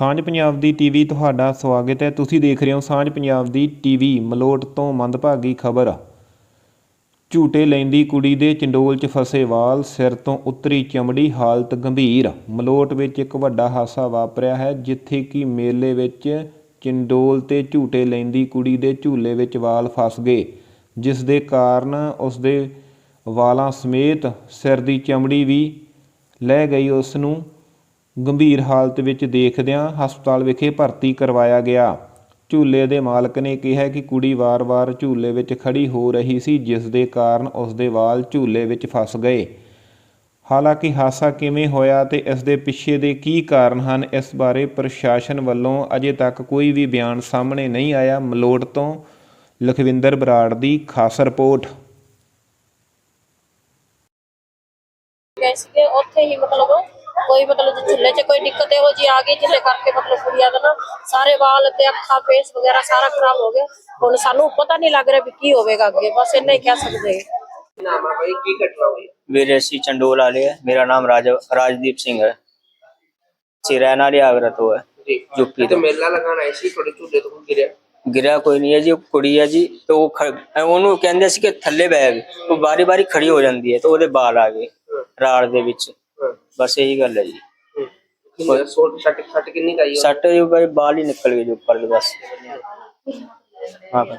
ਸਾਂਝ ਪੰਜਾਬ ਦੀ ਟੀਵੀ ਤੁਹਾਡਾ ਸਵਾਗਤ ਹੈ। ਤੁਸੀਂ ਦੇਖ ਰਹੇ ਹੋ ਸਾਂਝ ਪੰਜਾਬ ਦੀ ਟੀਵੀ, ਮਲੋਟ ਤੋਂ ਮੰਦਭਾਗੀ ਖਬਰ। ਝੂਟੇ ਲੈਂਦੀ ਕੁੜੀ ਦੇ ਚੰਡੋਲ 'ਚ ਫਸੇ ਵਾਲ, ਸਿਰ ਤੋਂ ਉੱਤਰੀ ਚਮੜੀ, ਹਾਲਤ ਗੰਭੀਰ। ਮਲੋਟ ਵਿੱਚ ਇੱਕ ਵੱਡਾ ਹਾਦਸਾ ਵਾਪਰਿਆ ਹੈ, ਜਿੱਥੇ ਕਿ ਮੇਲੇ ਵਿੱਚ ਚੰਡੋਲ ਤੇ ਝੂਟੇ ਲੈਂਦੀ ਕੁੜੀ ਦੇ ਝੂਲੇ ਵਿੱਚ ਵਾਲ ਫਸ ਗਏ, ਜਿਸ ਦੇ ਕਾਰਨ ਉਸ ਦੇ ਵਾਲਾਂ ਸਮੇਤ ਸਿਰ ਦੀ ਚਮੜੀ ਵੀ ਲੈ ਗਈ ਉਸ ਨੂੰ। ਗੰਭੀਰ ਹਾਲਤ ਵਿੱਚ ਦੇਖਦਿਆਂ ਹਸਪਤਾਲ ਵਿਖੇ ਭਰਤੀ ਕਰਵਾਇਆ ਗਿਆ। ਝੂਲੇ ਦੇ ਮਾਲਕ ਨੇ ਕਿਹਾ ਕਿ ਕੁੜੀ ਵਾਰ-ਵਾਰ ਝੂਲੇ ਵਿੱਚ ਖੜੀ ਹੋ ਰਹੀ ਸੀ, ਜਿਸ ਦੇ ਕਾਰਨ ਉਸ ਦੇ ਵਾਲ ਝੂਲੇ ਵਿੱਚ ਫਸ ਗਏ। ਹਾਲਾਂਕਿ ਹਾਦਸਾ ਕਿਵੇਂ ਹੋਇਆ ਤੇ ਇਸ ਦੇ ਪਿੱਛੇ ਦੇ ਕੀ ਕਾਰਨ ਹਨ, ਇਸ ਬਾਰੇ ਪ੍ਰਸ਼ਾਸਨ ਵੱਲੋਂ ਅਜੇ ਤੱਕ ਕੋਈ ਵੀ ਬਿਆਨ ਸਾਹਮਣੇ ਨਹੀਂ ਆਇਆ। ਮਲੋਟ ਤੋਂ ਲਖਵਿੰਦਰ ਬਰਾੜ ਦੀ ਖਾਸ ਰਿਪੋਰਟ। ਗਏ ਸੀਗੇ, ਉੱਥੇ ਹੀ ਮਤਲਬ ਕੋਈ ਮਤਲਬ ਜੇ ਝੁੱਲੇ 'ਚ ਕੋਈ ਦਿੱਕਤ ਇਹੋ ਜੀ ਆ ਗਈ ਜਿਹਦੇ ਕਰਕੇ ਮਤਲਬ ਕੁੜੀਆਂ ਦਾ ਨਾ ਸਾਰੇ ਵਾਲ ਤੇ ਅੱਖਾਂ ਫੇਸ ਵਗੈਰਾ ਸਾਰਾ ਖਰਾਬ ਹੋ ਗਿਆ। ਹੁਣ ਸਾਨੂੰ ਪਤਾ ਨਹੀਂ ਲੱਗ ਰਿਹਾ ਵੀ ਕੀ ਹੋਵੇਗਾ ਅੱਗੇ। ਬਸ ਇੰਨਾ ਹੀ ਕਹਿ ਸਕਦੇ ਹਾਂ। ਨਾਮ ਆ ਭਾਈ ਕੀ ਘਟਨਾ ਹੋਈ? ਵੀਰੇ ਅਸੀਂ ਚੰਡੋਲ ਵਾਲੇ ਹੈ ਮੇਰਾ ਨਾਮ ਰਾਜ ਰਾਜਦੀਪ ਸਿੰਘ ਹੈ। ਰਹਿਣ ਵਾਲੇ ਆਗਰਾ ਤੋਂ ਹੈ ਜੀ। ਯੂਪੀ ਤੇ। ਮੇਲਾ ਲਗਾਉਣ ਆਏ ਸੀ ਤੁਹਾਡੇ ਝੂਲੇ ਤੋਂ ਗਿਰਿਆ? ਗਿਰਿਆ ਕੋਈ ਨਹੀਂ ਹੈ ਜੀ ਉਹ ਕੁੜੀ ਹੈ ਜੀ ਤੇ ਉਹ ਉਹਨੂੰ ਕਹਿੰਦੇ ਸੀ ਕਿ ਥੱਲੇ ਬੈਗ ਉਹ ਬਾਰੀ ਬਾਰੀ ਖੜੀ ਹੋ ਜਾਂਦੀ ਹੈ ਤੇ ਉਹਦੇ ਬਾਲ ਆ ਗਏ ਰਾੜ ਦੇ ਵਿੱਚ। ਬਸ ਇਹੀ ਗੱਲ ਹੈ ਜੀ। ਕਿੰਨੇ ਸੋਟ ਕਿੰਨੀ ਕਾਈ ਸੱਟ ਦੇ ਬਾਰੇ ਬਾਲ ਹੀ ਨਿਕਲ ਗਏ ਜੀ ਉੱਪਰ ਦੇ ਬਸ। ਹਾਂ। ਭਾਈ।